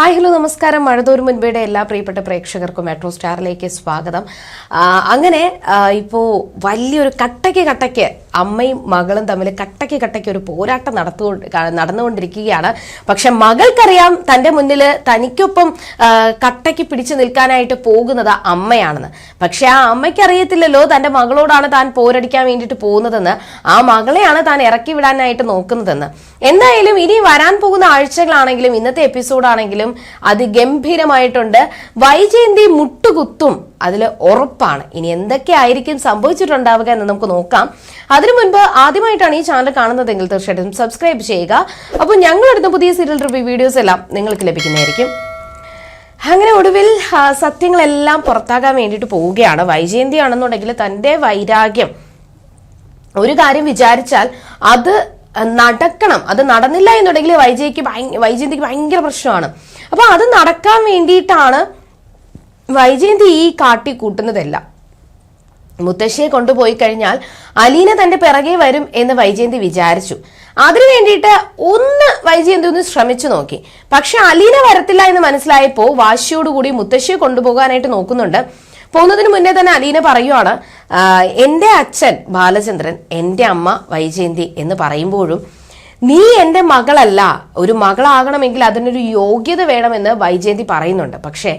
Hi hello നമസ്കാരം. മഴതോർ മുൻപേടെ എല്ലാ പ്രിയപ്പെട്ട പ്രേക്ഷകർക്കും മെട്രോ സ്റ്റാറിലേക്ക് സ്വാഗതം. അങ്ങനെ ഇപ്പോൾ വലിയൊരു കട്ടയ്ക്ക് കട്ടയ്ക്ക് അമ്മയും മകളും തമ്മിൽ കട്ടയ്ക്ക് കട്ടയ്ക്ക് ഒരു പോരാട്ടം നടത്തു നടന്നുകൊണ്ടിരിക്കുകയാണ്. പക്ഷെ മകൾക്കറിയാം തന്റെ മുന്നിൽ തനിക്കൊപ്പം കട്ടയ്ക്ക് പിടിച്ചു നിൽക്കാനായിട്ട് പോകുന്നത് അമ്മയാണെന്ന്. പക്ഷെ ആ അമ്മയ്ക്ക് അറിയത്തില്ലല്ലോ തന്റെ മകളോടാണ് താൻ പോരടിക്കാൻ വേണ്ടിയിട്ട് പോകുന്നതെന്ന്. ആ മകളെയാണ് താൻ ഇറക്കി വിടാനായിട്ട് നോക്കുന്നതെന്ന്. എന്തായാലും ഇനി വരാൻ പോകുന്ന ആഴ്ചകളാണെങ്കിലും ഇന്നത്തെ എപ്പിസോഡാണെങ്കിലും അതിഗംഭീരമായിട്ടുണ്ട് വൈജയന്തി മുട്ടുകുത്തും അതിൽ ഉറപ്പാണ്. ഇനി എന്തൊക്കെ ആയിരിക്കും സംഭവിച്ചിട്ടുണ്ടാവുക എന്ന് നമുക്ക് നോക്കാം. അതിനു മുൻപ് ആദ്യമായിട്ടാണ് ഈ ചാനൽ കാണുന്നതെങ്കിൽ തീർച്ചയായിട്ടും സബ്സ്ക്രൈബ് ചെയ്യുക. അപ്പോൾ ഞങ്ങൾ എടുത്ത പുതിയ സീരിയൽ റിവ്യൂ വീഡിയോസ് എല്ലാം നിങ്ങൾക്ക് ലഭിക്കുന്നതായിരിക്കും. അങ്ങനെ ഒടുവിൽ സത്യങ്ങളെല്ലാം പുറത്താകാൻ വേണ്ടിയിട്ട് പോവുകയാണ്. വൈജയന്തി ആണെന്നുണ്ടെങ്കിൽ തന്റെ വൈരാഗ്യം. ഒരു കാര്യം വിചാരിച്ചാൽ അത് നടക്കണം. അത് നടന്നില്ല എന്നുണ്ടെങ്കിൽ വൈജയ്ക്ക് വൈജയന്തിക്ക് ഭയങ്കര പ്രശ്നമാണ്. അപ്പൊ അത് നടക്കാൻ വേണ്ടിയിട്ടാണ് വൈജയന്തി ഈ കാട്ടി കൂട്ടുന്നതെല്ലാം. മുത്തശ്ശിയെ കൊണ്ടുപോയി കഴിഞ്ഞാൽ അലീന തന്റെ പിറകെ വരും എന്ന് വൈജയന്തി വിചാരിച്ചു. അതിനു വേണ്ടിയിട്ട് ഒന്ന് വൈജയന്തി ഒന്ന് ശ്രമിച്ചു നോക്കി. പക്ഷെ അലീന വരത്തില്ല എന്ന് മനസ്സിലായപ്പോൾ വാശിയോടുകൂടി മുത്തശ്ശിയെ കൊണ്ടുപോകാനായിട്ട് നോക്കുന്നുണ്ട്. പോകുന്നതിന് മുന്നേ തന്നെ അലീന പറയുവാണ് എന്റെ അച്ഛൻ ബാലചന്ദ്രൻ എന്റെ അമ്മ വൈജയന്തി എന്ന് പറയുമ്പോഴും നീ എന്റെ മകളല്ല ഒരു മകളാകണമെങ്കിൽ അതിനൊരു യോഗ്യത വേണമെന്ന് വൈജയന്തി പറയുന്നുണ്ട്. പക്ഷേ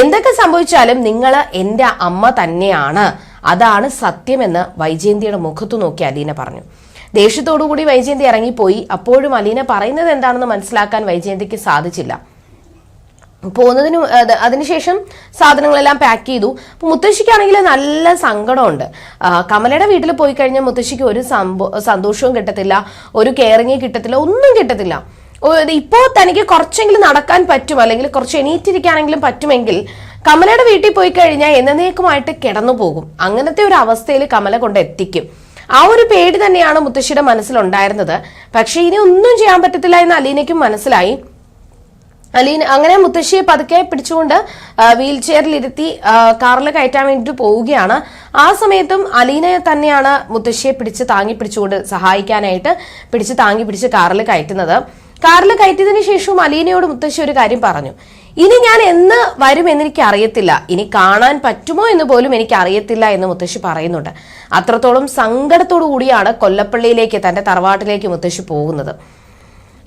എന്തൊക്കെ സംഭവിച്ചാലും നിങ്ങൾ എന്റെ അമ്മ തന്നെയാണ്. അതാണ് സത്യമെന്ന് വൈജയന്തിയുടെ മുഖത്തു നോക്കി അലീന പറഞ്ഞു. ദേഷ്യത്തോടുകൂടി വൈജയന്തി ഇറങ്ങിപ്പോയി. അപ്പോഴും അലീന പറയുന്നത് എന്താണെന്ന് മനസ്സിലാക്കാൻ വൈജയന്തിക്ക് സാധിച്ചില്ല. പോകുന്നതിന് അതിനുശേഷം സാധനങ്ങളെല്ലാം പാക്ക് ചെയ്തു. അപ്പൊ മുത്തശ്ശിക്കാണെങ്കിൽ നല്ല സങ്കടമുണ്ട്. കമലയുടെ വീട്ടിൽ പോയി കഴിഞ്ഞാൽ മുത്തശ്ശിക്ക് ഒരു സന്തോഷവും കിട്ടത്തില്ല ഒരു കെയറിങ് കിട്ടത്തില്ല ഒന്നും കിട്ടത്തില്ല. ഇപ്പോൾ ഇപ്പോ തനിക്ക് കുറച്ചെങ്കിലും നടക്കാൻ പറ്റും അല്ലെങ്കിൽ കുറച്ച് എണീറ്റിരിക്കാനെങ്കിലും പറ്റുമെങ്കിൽ കമലയുടെ വീട്ടിൽ പോയി കഴിഞ്ഞാൽ എന്നേക്കുമായിട്ട് കിടന്നു പോകും. അങ്ങനത്തെ ഒരു അവസ്ഥയിൽ കമല കൊണ്ട് എത്തിക്കും. ആ ഒരു പേടി തന്നെയാണ് മുത്തശ്ശിയുടെ മനസ്സിലുണ്ടായിരുന്നത്. പക്ഷേ ഇനി ഒന്നും ചെയ്യാൻ പറ്റത്തില്ല എന്ന് അലീനയ്ക്കും മനസ്സിലായി. അലീന അങ്ങനെ മുത്തശ്ശിയെ പതുക്കെ പിടിച്ചുകൊണ്ട് വീൽ ചെയറിൽ ഇരുത്തി കാറിൽ കയറ്റാൻ വേണ്ടിയിട്ട് പോവുകയാണ്. ആ സമയത്തും അലീനയെ തന്നെയാണ് മുത്തശ്ശിയെ പിടിച്ച് താങ്ങി പിടിച്ചുകൊണ്ട് സഹായിക്കാനായിട്ട് പിടിച്ച് താങ്ങി പിടിച്ച് കാറിൽ കയറ്റുന്നത്. കാറിൽ കയറ്റിയതിനു ശേഷവും അലീനയോട് മുത്തശ്ശി ഒരു കാര്യം പറഞ്ഞു. ഇനി ഞാൻ എന്ന് വരും എന്നെനിക്ക് അറിയത്തില്ല ഇനി കാണാൻ പറ്റുമോ എന്ന് പോലും എനിക്ക് അറിയത്തില്ല എന്ന് മുത്തശ്ശി പറയുന്നുണ്ട്. അത്രത്തോളം സങ്കടത്തോടു കൂടിയാണ് കൊല്ലപ്പള്ളിയിലേക്ക് തന്റെ തറവാട്ടിലേക്ക് മുത്തശ്ശി പോകുന്നത്.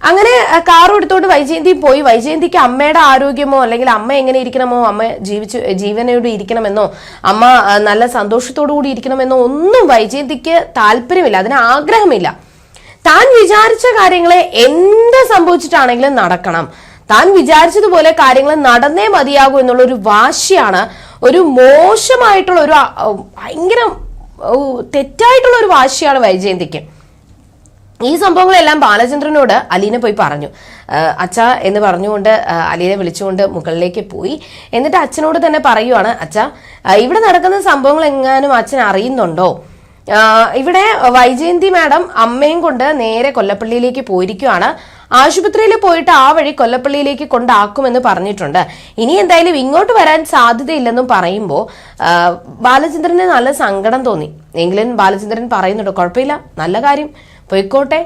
അങ്ങനെ കാർ എടുത്തോണ്ട് വൈജയന്തി പോയി. വൈജയന്തിക്ക് അമ്മയുടെ ആരോഗ്യമോ അല്ലെങ്കിൽ അമ്മ എങ്ങനെ ഇരിക്കണമോ അമ്മ ജീവിച്ചു ജീവനോട് ഇരിക്കണമെന്നോ അമ്മ നല്ല സന്തോഷത്തോടു കൂടി ഇരിക്കണമെന്നോ ഒന്നും വൈജയന്തിക്ക് താല്പര്യമില്ല അതിന് ആഗ്രഹമില്ല. താൻ വിചാരിച്ച കാര്യങ്ങളെ എന്ത് സംഭവിച്ചിട്ടാണെങ്കിലും നടക്കണം. താൻ വിചാരിച്ചതുപോലെ കാര്യങ്ങൾ നടന്നേ മതിയാകൂ എന്നുള്ള ഒരു വാശിയാണ് ഒരു മോശമായിട്ടുള്ള ഒരു ഭയങ്കര തെറ്റായിട്ടുള്ള ഒരു വാശിയാണ് വൈജയന്തിക്ക്. ഈ സംഭവങ്ങളെല്ലാം ബാലചന്ദ്രനോട് അലീന പോയി പറഞ്ഞു. അച്ഛ എന്ന് പറഞ്ഞുകൊണ്ട് അലീനെ വിളിച്ചുകൊണ്ട് മുകളിലേക്ക് പോയി. എന്നിട്ട് അച്ഛനോട് തന്നെ പറയുവാണ് അച്ഛ ഇവിടെ നടക്കുന്ന സംഭവങ്ങൾ എങ്ങാനും അച്ഛൻ അറിയുന്നുണ്ടോ? ഇവിടെ വൈജയന്തി മാഡം അമ്മയും കൊണ്ട് നേരെ കൊല്ലപ്പള്ളിയിലേക്ക് പോയിരിക്കുകയാണ് ആശുപത്രിയിൽ പോയിട്ട് ആ വഴി കൊല്ലപ്പള്ളിയിലേക്ക് കൊണ്ടാക്കുമെന്ന് പറഞ്ഞിട്ടുണ്ട്. ഇനി എന്തായാലും ഇങ്ങോട്ട് വരാൻ സാധ്യതയില്ലെന്നും പറയുമ്പോൾ ബാലചന്ദ്രന് നല്ല സങ്കടം തോന്നി. എങ്കിലും ബാലചന്ദ്രൻ പറയുന്നുണ്ട് കുഴപ്പമില്ല നല്ല കാര്യം. പോയിക്കോട്ടെ.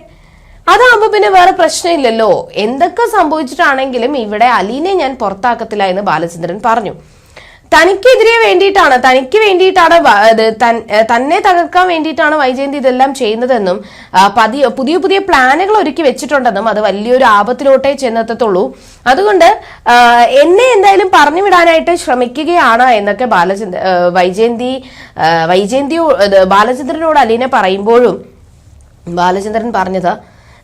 അതാകുമ്പോ പിന്നെ വേറെ പ്രശ്നമില്ലല്ലോ. എന്തൊക്കെ സംഭവിച്ചിട്ടാണെങ്കിലും ഇവിടെ അലീനെ ഞാൻ പുറത്താക്കത്തില്ല എന്ന് ബാലചന്ദ്രൻ പറഞ്ഞു. തനിക്കെതിരെ വേണ്ടിയിട്ടാണ് തനിക്ക് വേണ്ടിയിട്ടാണ് തന്നെ തകർക്കാൻ വേണ്ടിയിട്ടാണ് വൈജയന്തി ഇതെല്ലാം ചെയ്യുന്നതെന്നും പതിയ പുതിയ പുതിയ പ്ലാനുകൾ ഒരുക്കി വെച്ചിട്ടുണ്ടെന്നും അത് വലിയൊരു ആപത്തിലോട്ടേ ചെന്നെത്തത്തുള്ളൂ. അതുകൊണ്ട് എന്നെ എന്തായാലും പറഞ്ഞു വിടാനായിട്ട് ശ്രമിക്കുകയാണ് എന്നൊക്കെ ബാലചന്ദ്ര വൈജയന്തി വൈജയന്തിയോ വൈജയന്തി ബാലചന്ദ്രനോട് അലീനെ പറയുമ്പോഴും ബാലചന്ദ്രൻ പറഞ്ഞത്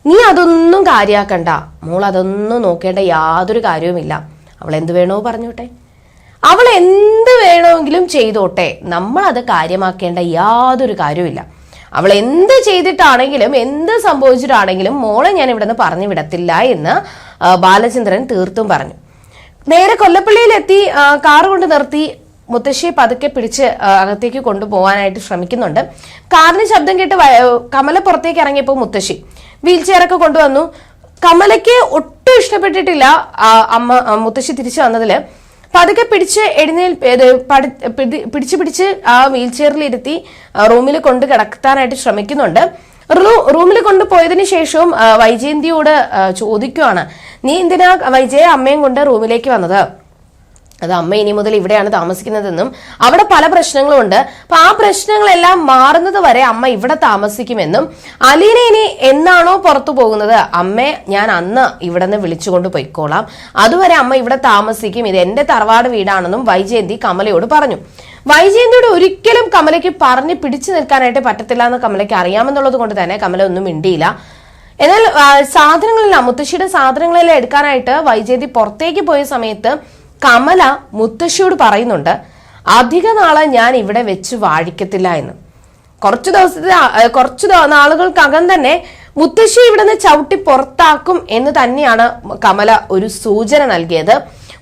നീ അതൊന്നും കാര്യാക്കണ്ട. മോൾ അതൊന്നും നോക്കേണ്ട യാതൊരു കാര്യവുമില്ല. അവൾ എന്ത് വേണോ പറഞ്ഞോട്ടെ. അവൾ എന്ത് വേണമെങ്കിലും ചെയ്തോട്ടെ. നമ്മൾ അത് കാര്യമാക്കേണ്ട യാതൊരു കാര്യവുമില്ല. അവൾ എന്ത് ചെയ്തിട്ടാണെങ്കിലും എന്ത് സംഭവിച്ചിട്ടാണെങ്കിലും മോളെ ഞാൻ ഇവിടെ നിന്ന് പറഞ്ഞു വിടത്തില്ല എന്ന് ബാലചന്ദ്രൻ തീർത്തും പറഞ്ഞു. നേരെ കൊല്ലപ്പള്ളിയിലെത്തി കാർ കൊണ്ട് നിർത്തി. മുത്തശ്ശിയെ പതുക്കെ പിടിച്ച് അകത്തേക്ക് കൊണ്ടുപോകാനായിട്ട് ശ്രമിക്കുന്നുണ്ട്. കാറിന് ശബ്ദം കേട്ട് കമല പുറത്തേക്ക് ഇറങ്ങിയപ്പോൾ മുത്തശ്ശി വീൽ ചെയറൊക്കെ കൊണ്ടുവന്നു. കമലയ്ക്ക് ഒട്ടും ഇഷ്ടപ്പെട്ടിട്ടില്ല അമ്മ മുത്തശ്ശി തിരിച്ചു വന്നതിൽ. പതുക്കെ പിടിച്ച് എഴുന്നേൽ പിടിച്ച് പിടിച്ച് ആ വീൽ ചെയറിൽ ഇരുത്തി റൂമിൽ കൊണ്ട് കിടത്താനായിട്ട് ശ്രമിക്കുന്നുണ്ട്. റൂമിൽ കൊണ്ടുപോയതിനു ശേഷവും വൈജയന്തിയോട് ചോദിക്കുവാണ് നീ എന്തിനാ വൈജയ അമ്മയും കൊണ്ട് റൂമിലേക്ക് വന്നത്? അത് അമ്മ ഇനി മുതൽ ഇവിടെയാണ് താമസിക്കുന്നതെന്നും അവിടെ പല പ്രശ്നങ്ങളും ഉണ്ട് അപ്പൊ ആ പ്രശ്നങ്ങളെല്ലാം മാറുന്നത് വരെ അമ്മ ഇവിടെ താമസിക്കുമെന്നും അലീന ഇനി എന്നാണോ പുറത്തു പോകുന്നത്? അമ്മേ ഞാൻ അന്ന് ഇവിടെ നിന്ന് വിളിച്ചുകൊണ്ട് പൊയ്ക്കോളാം. അതുവരെ അമ്മ ഇവിടെ താമസിക്കും. ഇത് എന്റെ തറവാട് വീടാണെന്നും വൈജയന്തി കമലയോട് പറഞ്ഞു. വൈജയന്തിയോട് ഒരിക്കലും കമലയ്ക്ക് പറഞ്ഞ് പിടിച്ചു നിൽക്കാനായിട്ട് പറ്റത്തില്ല എന്ന് കമലയ്ക്ക് അറിയാമെന്നുള്ളത് കൊണ്ട് തന്നെ കമല ഒന്നും മിണ്ടിയില്ല. എന്നാൽ സാധനങ്ങളെല്ലാം മുത്തശ്ശിയുടെ സാധനങ്ങളെല്ലാം എടുക്കാനായിട്ട് വൈജയന്തി പുറത്തേക്ക് പോയ സമയത്ത് കമല മുത്തശ്ശിയോട് പറയുന്നുണ്ട് അധിക നാളെ ഞാൻ ഇവിടെ വെച്ച് വാഴിക്കത്തില്ല എന്ന്. കുറച്ചു ദിവസത്തെ കുറച്ചു നാളുകൾക്കകം തന്നെ മുത്തശ്ശി ഇവിടുന്ന് ചവിട്ടി പുറത്താക്കും എന്ന് തന്നെയാണ് കമല ഒരു സൂചന നൽകിയത്.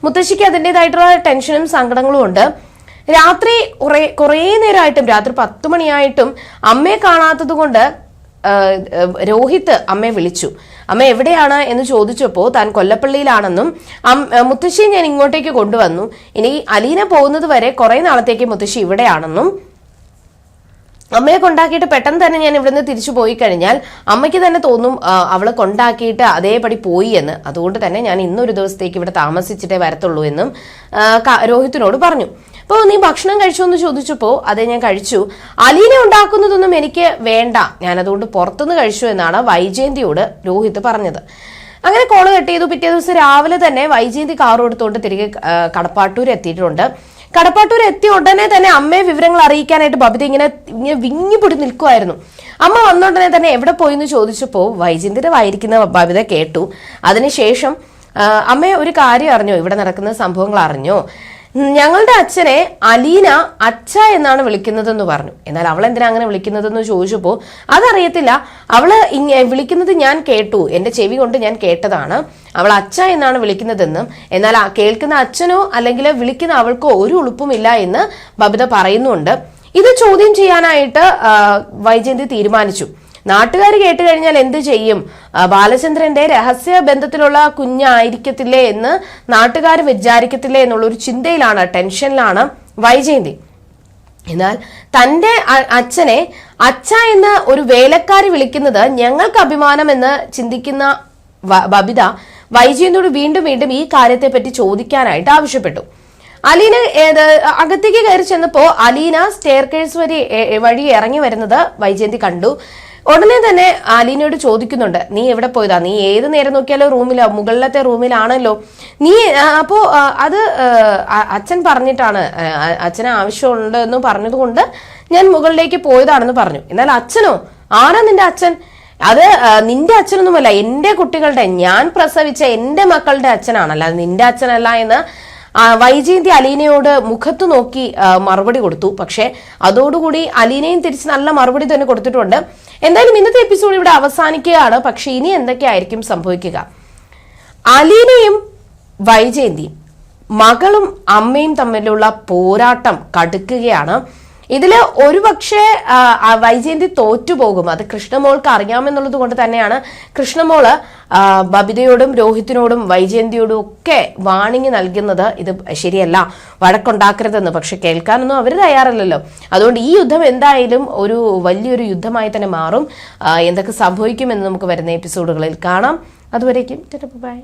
മുത്തശ്ശിക്ക് അതിന്റെതായിട്ടുള്ള ടെൻഷനും സങ്കടങ്ങളും ഉണ്ട്. രാത്രി കുറേ കുറേ നേരമായിട്ടും രാത്രി പത്ത് മണിയായിട്ടും അമ്മയെ കാണാത്തത് കൊണ്ട് രോഹിത് അമ്മയെ വിളിച്ചു. അമ്മ എവിടെയാണ് എന്ന് ചോദിച്ചപ്പോൾ താൻ കൊല്ലപ്പള്ളിയിലാണെന്നും മുത്തശ്ശിയെ ഞാൻ ഇങ്ങോട്ടേക്ക് കൊണ്ടുവന്നു. ഇനി അലീന പോകുന്നത് വരെ കുറെ നാളത്തേക്ക് മുത്തശ്ശി ഇവിടെയാണെന്നും അമ്മയെ കൊണ്ടാക്കിയിട്ട് പെട്ടെന്ന് തന്നെ ഞാൻ ഇവിടുന്ന് തിരിച്ചു പോയി കഴിഞ്ഞാൽ അമ്മയ്ക്ക് തന്നെ തോന്നും അവളെ കൊണ്ടാക്കിയിട്ട് അതേപടി പോയി എന്ന്. അതുകൊണ്ട് തന്നെ ഞാൻ ഇന്നൊരു ദിവസത്തേക്ക് ഇവിടെ താമസിച്ചിട്ടേ വരത്തുള്ളൂ എന്നും രോഹിത്തിനോട് പറഞ്ഞു. അപ്പോൾ നീ ഭക്ഷണം കഴിച്ചോ എന്ന് ചോദിച്ചപ്പോൾ അതെ ഞാൻ കഴിച്ചു. അലീന ഉണ്ടാക്കുന്നതൊന്നും എനിക്ക് വേണ്ട. ഞാൻ അതുകൊണ്ട് പുറത്തുനിന്ന് കഴിച്ചു എന്നാണ് വൈജയന്തിയോട് രോഹിത് പറഞ്ഞത്. അങ്ങനെ കോൾ കട്ട് ചെയ്തു. പിറ്റേ ദിവസം രാവിലെ തന്നെ വൈജയന്തി കാർ എടുത്തുകൊണ്ട് തിരികെ കടപ്പാട്ടൂർ എത്തിയിട്ടുണ്ട്. കടപ്പാട്ടൂർ എത്തിയ ഉടനെ തന്നെ അമ്മയെ വിവരങ്ങൾ അറിയിക്കാനായിട്ട് ബബിത ഇങ്ങനെ ഇങ്ങനെ വിങ്ങിപ്പൊടി നിൽക്കുമായിരുന്നു അമ്മ വന്ന ഉടനെ തന്നെ എവിടെ പോയി എന്ന് ചോദിച്ചപ്പോൾ വൈജയന്തിയുടെ വായിരിക്കുന്ന ബബിത കേട്ടു. അതിനുശേഷം അമ്മയെ ഒരു കാര്യം അറിഞ്ഞോ? ഇവിടെ നടക്കുന്ന സംഭവങ്ങൾ അറിഞ്ഞോ? ഞങ്ങളുടെ അച്ഛനെ അലീന അച്ഛ എന്നാണ് വിളിക്കുന്നതെന്ന് പറഞ്ഞു. എന്നാൽ അവൾ എന്തിനാ അങ്ങനെ വിളിക്കുന്നതെന്ന് ചോദിച്ചപ്പോൾ അതറിയത്തില്ല. അവൾ വിളിക്കുന്നത് ഞാൻ കേട്ടു. എന്റെ ചെവി കൊണ്ട് ഞാൻ കേട്ടതാണ്. അവൾ അച്ഛ എന്നാണ് വിളിക്കുന്നതെന്നും എന്നാൽ കേൾക്കുന്ന അച്ഛനോ അല്ലെങ്കിൽ വിളിക്കുന്ന അവൾക്കോ ഒരു ഉളുപ്പുമില്ല എന്ന് ബബിത പറയുന്നുണ്ട്. ഇത് ചോദ്യം ചെയ്യാനായിട്ട് വൈജയന്തി തീരുമാനിച്ചു. നാട്ടുകാർ കേട്ട് കഴിഞ്ഞാൽ എന്ത് ചെയ്യും? ബാലചന്ദ്രന്റെ രഹസ്യ ബന്ധത്തിലുള്ള കുഞ്ഞായിരിക്കത്തില്ലേ എന്ന് നാട്ടുകാർ വിചാരിക്കത്തില്ലേ എന്നുള്ള ഒരു ചിന്തയിലാണ് ടെൻഷനിലാണ് വൈജയന്തി. എന്നാൽ തന്റെ അച്ഛനെ അച്ഛ എന്ന് ഒരു വേലക്കാരി വിളിക്കുന്നത് ഞങ്ങൾക്ക് അഭിമാനം എന്ന് ചിന്തിക്കുന്ന ബബിത വൈജയന്തിയോട് വീണ്ടും വീണ്ടും ഈ കാര്യത്തെപ്പറ്റി ചോദിക്കാനായിട്ട് ആവശ്യപ്പെട്ടു. അലീന ഏത് അകത്തേക്ക് കയറി ചെന്നപ്പോ അലീന സ്റ്റെയർ കേഴ്സ് വഴി വഴി ഇറങ്ങി വരുന്നത് വൈജയന്തി കണ്ടു. ഉടനെ തന്നെ അലീനയോട് ചോദിക്കുന്നുണ്ട് നീ എവിടെ പോയതാ? നീ ഏത് നേരം നോക്കിയാലോ റൂമിലോ മുകളിലത്തെ റൂമിലാണല്ലോ. നീ അപ്പോ അത് അച്ഛൻ പറഞ്ഞിട്ടാണ് അച്ഛന് ആവശ്യമുണ്ട് എന്ന് പറഞ്ഞതുകൊണ്ട് ഞാൻ മുകളിലേക്ക് പോയതാണെന്ന് പറഞ്ഞു. എന്നാൽ അച്ഛനോ? ആരാ നിന്റെ അച്ഛൻ? അത് നിന്റെ അച്ഛനൊന്നുമല്ല എന്റെ കുട്ടികളുടെ ഞാൻ പ്രസവിച്ച എന്റെ മക്കളുടെ അച്ഛനാണല്ല നിന്റെ അച്ഛനല്ല എന്ന് വൈജയന്തി അലീനയോട് മുഖത്ത് നോക്കി മറുപടി കൊടുത്തു. പക്ഷെ അതോടുകൂടി അലീനയും തിരിച്ച് നല്ല മറുപടി തന്നെ കൊടുത്തിട്ടുണ്ട്. എന്തായാലും ഇന്നത്തെ എപ്പിസോഡ് ഇവിടെ അവസാനിക്കുകയാണ്. പക്ഷെ ഇനി എന്തൊക്കെയായിരിക്കും സംഭവിക്കുക? അലീനയും വൈജയന്തി മകളും അമ്മയും തമ്മിലുള്ള പോരാട്ടം കടുക്കുകയാണ്. ഇതിൽ ഒരുപക്ഷെ വൈജയന്തി തോറ്റുപോകും. അത് കൃഷ്ണമോൾക്ക് അറിയാമെന്നുള്ളത് കൊണ്ട് തന്നെയാണ് കൃഷ്ണമോൾ ബബിതയോടും രോഹിത്തിനോടും വൈജയന്തിയോടും ഒക്കെ വാണിംഗ് നൽകുന്നത്. ഇത് ശരിയല്ല വഴക്കുണ്ടാക്കരുതെന്ന്. പക്ഷെ കേൾക്കാനൊന്നും അവർ തയ്യാറല്ലല്ലോ. അതുകൊണ്ട് ഈ യുദ്ധം എന്തായാലും ഒരു വലിയൊരു യുദ്ധമായി തന്നെ മാറും. എന്തൊക്കെ സംഭവിക്കുമെന്ന് നമുക്ക് വരുന്ന എപ്പിസോഡുകളിൽ കാണാം. അതുവരേക്കും ബൈ.